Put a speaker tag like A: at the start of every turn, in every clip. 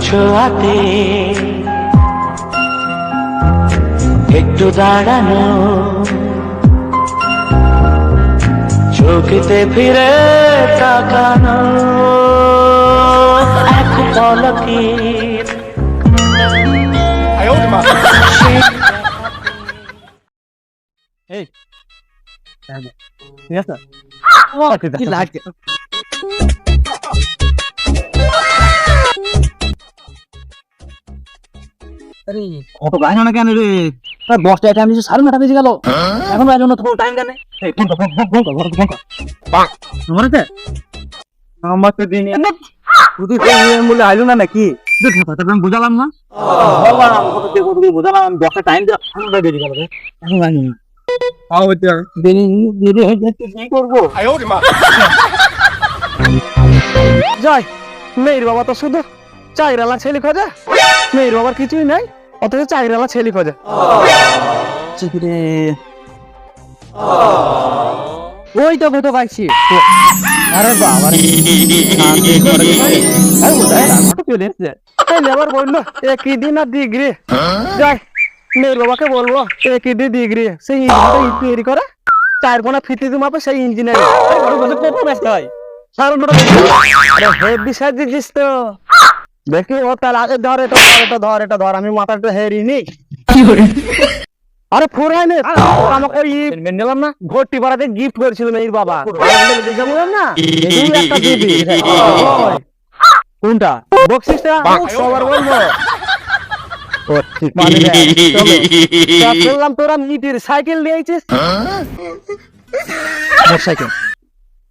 A: ছোঁয়াতে। একটু দাঁড়ানো। চোখেতে ফিরে তাকানো। এক পলকের।
B: এই। ঠিক আছে? আরে কত গাইন না কেন রে? আর দশটা টাইম দিচ্ছে সাড়ে নটা বেজে গেল। এখন বাইরে না তোমার টাইম দেনে এই ফোন কর ফোন ফোন কর ফোন কর। পাক আমারতে আমাকে দিন শুধু বলে আইলো না নাকি? দেখে কথা আমি বুঝালাম না। বললাম কত কে কত বুঝালাম আমি দশটা টাইম দিয়ে সাড়ে বেজে গেল রে। এখন গাইন না। আও এটা দেরি দেরি হয়ে যাচ্ছে কি করব?
C: যাই মেয়ের বাবা তো শুধু চাইরালা ছেলে খোঁজে। মেয়ের বাবার কিছুই নাই অথচ চাইরালা ছেলে খোঁজে।
B: চিকিরে ওই তো কত পাইছি। আরে বাবা চলে এসছে
C: লেবার বলল একই দিন আর ডিগ্রি। যাই মেয়ের বাবাকে বলব একই দিন ডিগ্রি। সেই ইঞ্জিনিয়ার তৈরি করে চার কোনা ফিতে দিম আপে সেই ইঞ্জিনিয়ার। কত ব্যস্ত হয়। আরে হেভি সাজিয়েছিস তো। দেখি ও তাহলে আগে ধর এটা ধর এটা ধর এটা ধর আমি মাথাটা হেরি নি। আরে ফুরাই নে আমাকে ওই নিলাম না ভর্তি পাড়াতে গিফট করেছিল মেয়ের বাবা। বললাম না একটা দিবি। কোনটা বকশিসটা সবার বলব। ও ঠিক মানে শুনলাম তোরা মিটির সাইকেল নিয়ে আইছিস
B: সাইকেল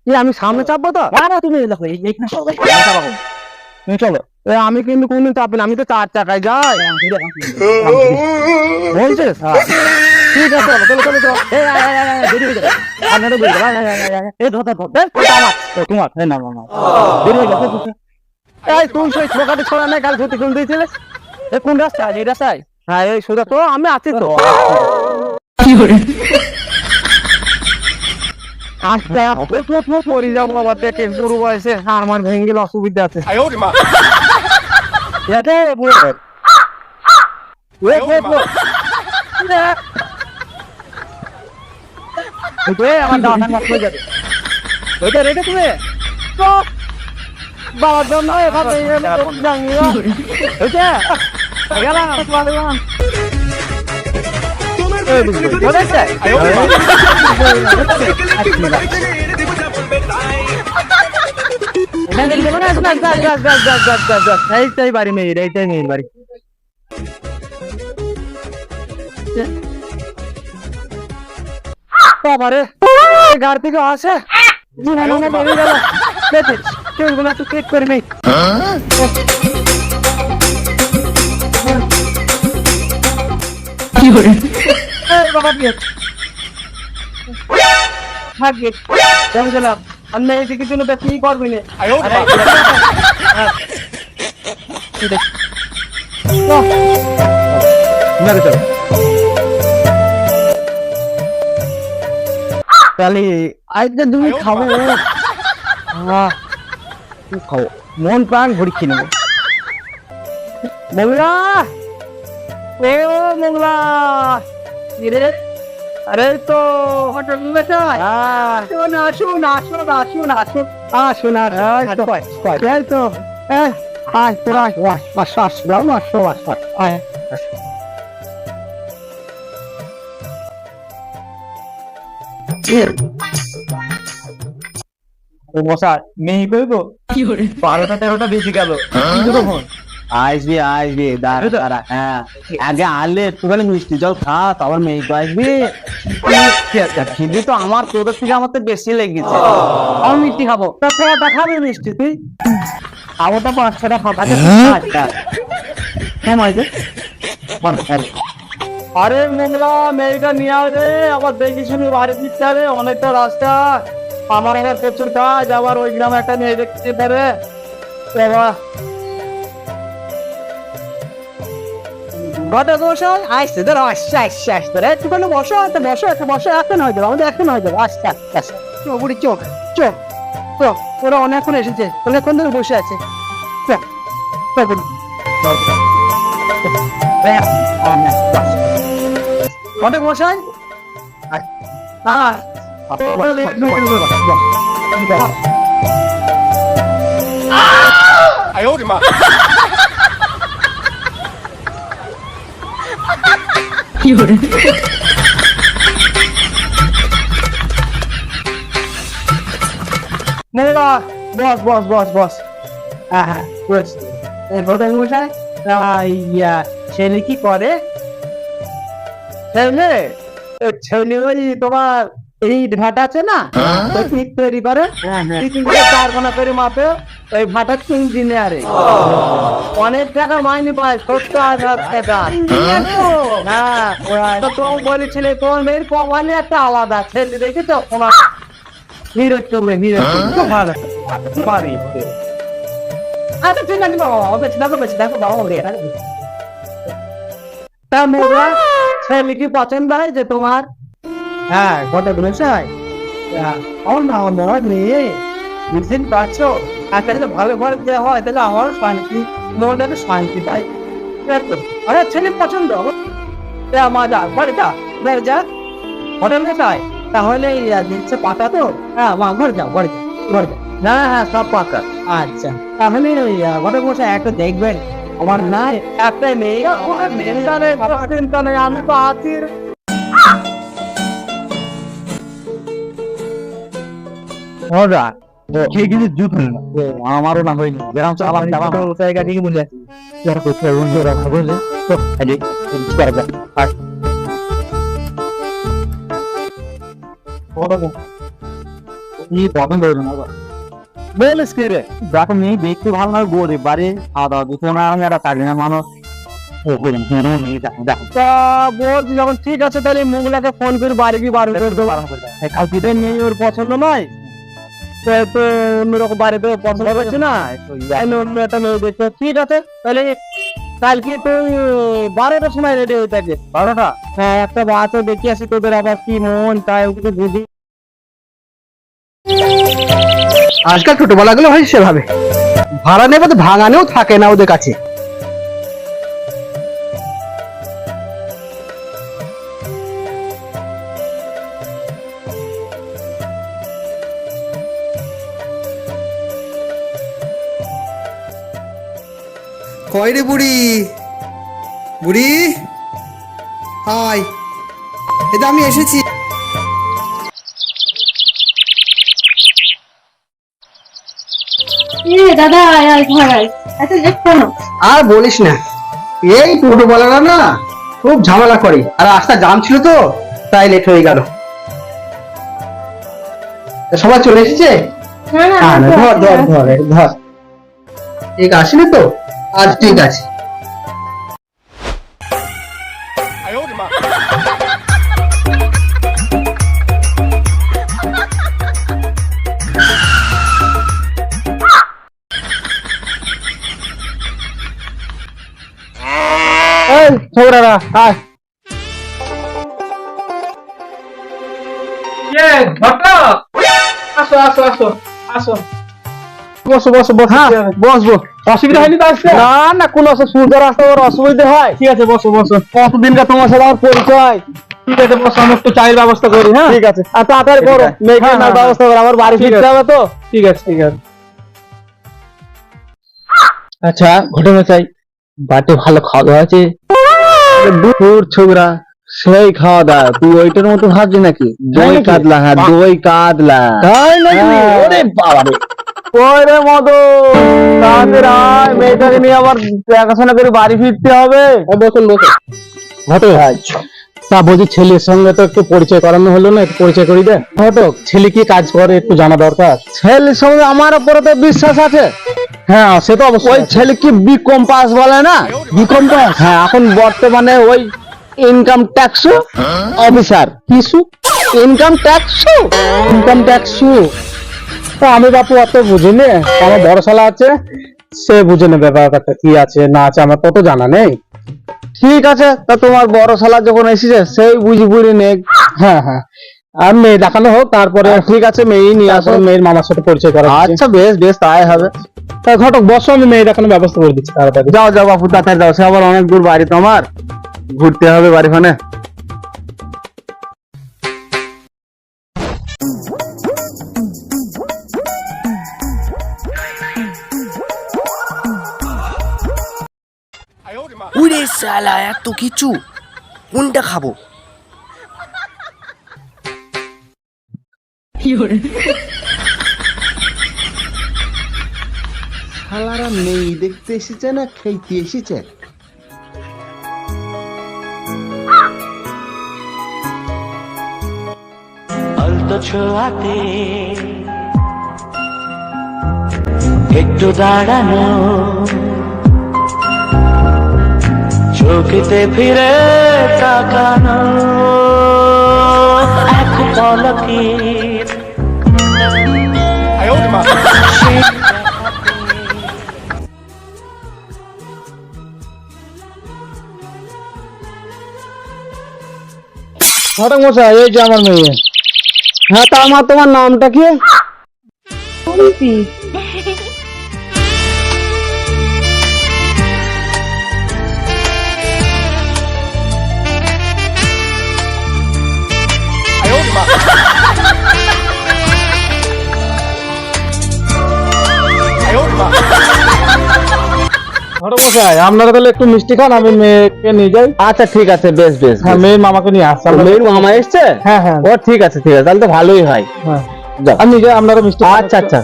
C: এ আমি সামনে চাপবো তো?
B: আরে তুমি দেখো এই এইখানে চলো।
C: তুমি আমি কিন্তু কোনদিন চাপি না, আমি তো চার চাকায় যাই। বলছিস? হ্যাঁ। ঠিক আছে নাই কাল
B: এ কোন রাস্তা এই রাস্তায়?
C: হ্যাঁ এই সোজা তো, আমি আছি তো। আস্তে আস্তে যাব বাবা শুরু বয়সে আমার ভেঙে গেলে অসুবিধা আছে।
B: আমার নষ্ট হয়ে যাবে। ওইটা তুমি।
C: বাবার জন্য জানিয়ে
B: গেলাম
C: এইটাই বাড়ি মেয়ের থেকে আসে জীবনে বেরিয়ে গেল দেখে করে বাবা গেট ভাগ গেট আমি এদিকে জন্য বেশি করবি না হ্যাঁ। তাহলে আজকে তুমি খাব মন প্রাণ ভরি খেয়ে নেব মঙ্গলা ও মঙ্গলা রে আরে তো হোটেল বেচাই আসুন আসুন আসুন আসুন আসুন আসুন আসুন এই তো এই আয় তোরা আয় আয় আসো আসো আসো আসো আসো আয়।
B: ও মশা মেয়ে করব বারোটা তেরোটা বেশি গেল। কখন?
C: আসবি আসবি দাঁড়া দাঁড়া হ্যাঁ। আগে আনলে একটুখানি মিষ্টি জল খা তারপর মেয়ে তো আসবি। খিদি তো আমার তোদের থেকে আমার তো বেশি লেগেছে। আমি মিষ্টি খাব। তা খাবি মিষ্টি তুই। খাব তো পাঁচ ছটা খাব আচ্ছা আচ্ছা হ্যাঁ মাইজে হ্যাঁ। আরে মোংলা মেয়েটা নিয়ে আসে আবার দেখি শুনি বাড়ি দিতে হবে অনেকটা রাস্তা। আমার আবার প্রচুর কাজ আবার ওই গ্রামে একটা মেয়ে দেখতে পারে বাবা গত বছর আসছে ধরো আসছে আসছে আসছে রে একটু কোনো বসো একটা বসো একটা বসো এখন হয়ে যাবে আমাদের এখন হয়ে যাবে আসছে আসছে আসছে চোখ বুড়ি চোখ চোখ চোখ ওরা অনেকক্ষণ এসেছে অনেকক্ষণ ধরে বসে আছে চল, চল বুড়ি। ঘটক মশাই বস বস বস বস হ্যাঁ বস ইয়া ছেলে কি করে ছেলে ছেলে ওই তোমার এই ভাটা আছে না? তো ঠিক তৈরি করে তিন থেকে চার ঘণ্টা করে মাপে ওই ইঞ্জিনিয়ারে অনেক টাকা মাইনে পায় সত্তর হাজার টাকা। হ্যাঁ? তো তুমি বলেছিলে তোমার মেয়ের একটা আলাদা ছেলে দেখেছ? হিরো চলবে হিরো ভালো পারি আচ্ছা ঠিক আছে বাবা বেশি দেখো বেশি দেখো বাবা ওরে তা মেয়েরা ছেলে কি পছন্দ হয় যে তোমার হ্যাঁ কটা বলেছাই আমার না আমার মনে নেই বুঝতেন পারছ আর তাহলে ভালো ভালো দেওয়া হয়, তাহলে আমার শান্তি মনটা একটু শান্তি পাই আরে, ছেলে পছন্দ? তা মজা বাড়ি যা বের যা। হোটেল কোথায় তাহলে দিচ্ছে পাতা তো? হ্যাঁ মা, ঘর যাও, ঘরে যাও ঘরে যাও। না হ্যাঁ সব পাকা। আচ্ছা তাহলে ওই ঘরে বসে একটা দেখবেন। আমার না একটা মেয়ে, আমার নেই চিন্তা নেই আমি তো আছি। ওরা
D: খেয়ে কিন্তু জুত হলো না। আমারও হয়নি।
C: জায়গা থেকে বলে
D: তো পারবে আর দেখো মেয়ে দেখতে ভালো খাওয়া দাওয়া দিতে না একটা মানুষ।
C: বলছি যখন ঠিক আছে তাহলে মুগলাকে ফোন করে বাড়ি কি বাড়ি করে দেবো নিয়ে ওর পছন্দ নয়। তো তো অন্যরকম বাড়িতে পছন্দ হচ্ছে না। অন্য একটা মেয়ে দেখতে ঠিক আছে। তাহলে কালকে তুই বারোটার সময় রেডি হয়ে বারোটা? হ্যাঁ একটা বাচ্চা দেখি আসি তোদের আবার কি মন তাই ওকে বুঝি।
E: আজকাল ছোটবেলাগুলো হয় সেভাবে। ভাড়া নেবে তো ভাঙানেও থাকে না ওদের কাছে।
F: কয় রে বুড়ি? বুড়ি? হাই। এটা আমি এসেছি।
G: এ দাদা আয় আয় ঘর আয়। এত লেট কেন?
E: আর বলিস না। এই টোটোওয়ালারা না খুব ঝামেলা করে। আর রাস্তা জাম ছিল তো তাই লেট হয়ে গেল। সবাই চলে এসেছে? হ্যাঁ, ধর ধর ধর ধর। ঠিক আসেনি তো? আজ ঠিক আছে।
C: ছোকরারা আয়। ঘটক! আসো আসো আসো আসো। বসো বসো বসো হ্যাঁ বসবো। অসুবিধা হয়নি তো না না কোনো সুন্দর আসতে ওর অসুবিধা হয়। ঠিক আছে বসো বসো। কতদিনকার তোমার সাথে আমার পরিচয়? ঠিক আছে বসো আমি একটু চায়ের ব্যবস্থা করি হ্যাঁ? ঠিক আছে। আর তাড়াতাড়ি করো মেয়েকে না ব্যবস্থা করো আমার বাড়ি ফিরতে হবে তো। ঠিক আছে ঠিক আছে। আচ্ছা ঘটনা চাই বাড়িতে ভালো খাওয়া দাওয়া আছে দুপুর ছোকরা সেই খাওয়া দাওয়া তুই ওইটার মতো ভাবছি নাকি? দই কাতলা হ্যাঁ দই কাতলা। তাই নাকি? ওরে বাবা রে ওরে মদ তাদের আয় মেয়েটাকে নিয়ে আবার দেখাশোনা করে বাড়ি ফিরতে হবে। বসুন বসুন ঘটক ভাই তা বলছি ছেলের সঙ্গে তো একটু পরিচয় করানো হলো না একটু পরিচয় করি দে। ঘটক ছেলে কি কাজ করে একটু জানা দরকার? ছেলের সঙ্গে আমার উপরে তো বিশ্বাস আছে। হ্যাঁ সে তো অবশ্যই ওই ছেলে কি বিকম পাস বলে না? বিকম পাস হ্যাঁ এখন বর্তমানে ওই ইনকাম ট্যাক্স অফিসার কিছু ইনকাম ট্যাক্স ইনকাম ট্যাক্স আমি বাপু অত বুঝিনি। আমার বড় শালা আছে সে বুঝে নেবে ব্যাপারটা কি আছে না আছে আমার তত জানা নেই। ঠিক আছে তা তোমার বড় শালা যখন এসেছে সেই বুঝি বুঝি নে। হ্যাঁ হ্যাঁ। আর মেয়ে দেখানো হোক তারপরে ঠিক আছে মেয়ে নিয়ে আসো। মেয়ের মামার সাথে পরিচয় করা আচ্ছা বেশ বেশ তাই হবে।
H: তা ঘটক বসো আমি মেয়ে দেখানোর ব্যবস্থা করে দিচ্ছি তাড়াতাড়ি।
B: যাও যাও বাপু তাড়াতাড়ি যাও। সে আবার অনেক দূর বাড়ি তোমার। ঘুরতে হবে বাড়িখানে।
I: উরে এত কিছু? কোনটা খাব?
B: শালারা মেয়ে দেখতে এসেছে না খেতে এসেছে?
A: অল্প ছোঁয়াতে একটু দাঁড়ানো। চোখেতে ফিরে তাকানো। এক পলকের
H: ঘটক মশাই এই যে আমার মেয়ে।
B: হ্যাঁ তা আমার তোমার নামটা কি?
H: আপনারা তাহলে একটু মিষ্টি খান আমি মেয়েকে নিয়ে যাই।
B: আচ্ছা ঠিক আছে বেশ বেশ
H: হ্যাঁ মেয়ের মামাকে নিয়ে আসছে
B: মেয়ের মামা এসছে?
H: হ্যাঁ হ্যাঁ।
B: ও ঠিক আছে ঠিক আছে তাহলে তো ভালোই হয়।
H: হ্যাঁ। আপনারা মিষ্টি
B: আচ্ছা আচ্ছা।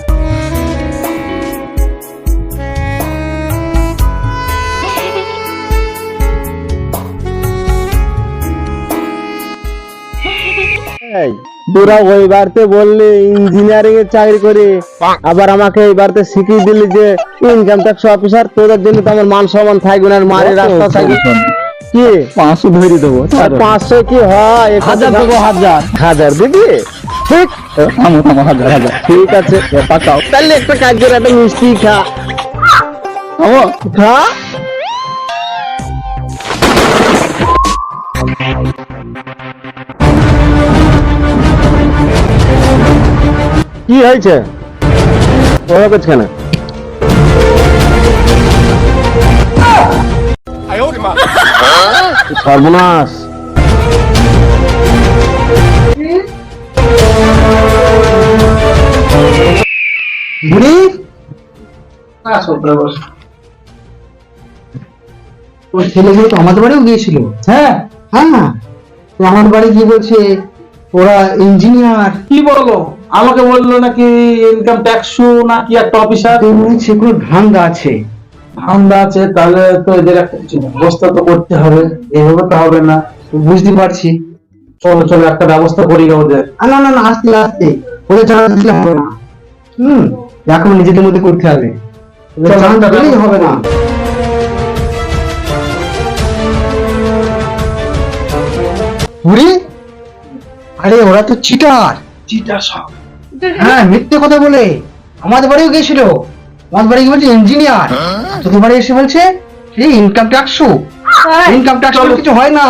B: এই, তোরা ওই বাড়িতে বললি ইঞ্জিনিয়ারিং এর চাকরি করে আবার আমাকে এই বাড়িতে শিখিয়ে দিলি যে ইনকাম ট্যাক্স অফিসার তোদের জন্য তো আমার মান সম্মান থাকবে না মানের রাস্তা থাকবে। কি? পাঁচশো ধরে দেবো পাঁচশো কি হয়? হাজার দেবো হাজার। হাজার দিবি? ঠিক? হাজার হাজার। ঠিক আছে। পাকাও। তাহলে একটা কাজ করে একটা মিষ্টি খা। খাব খা। কি হয়েছে? ওরা করছে কেন? সর্বনাশ।
E: ওর ছেলেগুলো তো আমাদের বাড়িও গিয়েছিল।
H: হ্যাঁ?
E: হ্যাঁ। আমার বাড়ি গিয়ে বলছে ওরা ইঞ্জিনিয়ার
H: কি বলল? আমাকে বলল নাকি ইনকাম ট্যাক্স নাকি একটা অফিসার
E: সেগুলো ধান্দা আছে।
H: ধান্দা আছে তাহলে তো এদের একটা ব্যবস্থা তো করতে হবে। এইভাবে তো হবে না।
E: বুঝতে পারছি।
H: চলো চলো একটা ব্যবস্থা করি ওদের।
E: না না না আস্তে আস্তে। ওদের জানা দিলে হবে না। হুম এখন নিজেদের মধ্যে করতে হবে।
H: একটা
E: দিলেই হবে না। বুড়ি আরে ওরা তো চিটার
H: চিটার সব।
E: হ্যাঁ মিথ্যে কথা বলে। আমাদের বাড়িও গেছিল আমাদের বাড়ি বলছে? ইঞ্জিনিয়ার তোদের বাড়ি এসে বলছে এই ইনকাম ট্যাক্স ইনকাম ট্যাক্স কিছু হয় না।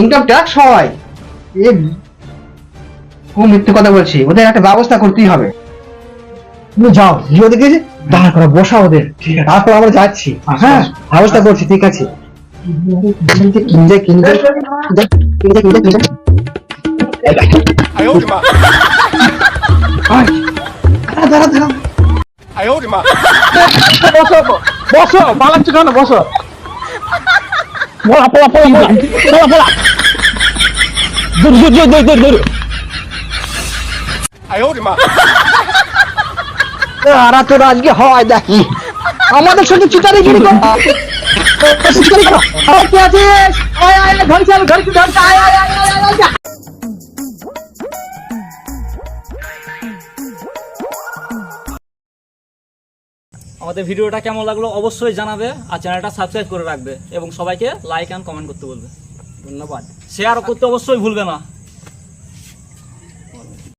E: ইনকাম ট্যাক্স হয়। এ খুব মিথ্যে কথা বলছি। ওদের একটা ব্যবস্থা করতেই হবে। তুমি যাও গিয়ে ওদেরকে দাঁড়া করা বসা ওদের। তারপর আমরা যাচ্ছি। হ্যাঁ ব্যবস্থা করছি ঠিক আছে। কিনতে কিনতে কিনতে কিনতে কিনতে
H: বসো বসো পালাচ্ছ কেন বসো পড়া পড়া পড়া পড়া পড়া দূর দূর দূর দূর দূর
E: আর তোর আজকে হয় দেখি। আমাদের সাথে চিটারি গিরি কর চিটারি কর আয় আয় ধরছি ধরছি আয় আয় আয় আয়, আয়, আয়।
D: আমাদের ভিডিওটা কেমন লাগল অবশ্যই জানাবে আর চ্যানেলটা সাবস্ক্রাইব করে রাখবে এবং সবাইকে লাইক অ্যান্ড কমেন্ট করতে বলবে। ধন্যবাদ। শেয়ার করতে অবশ্যই ভুলবে না।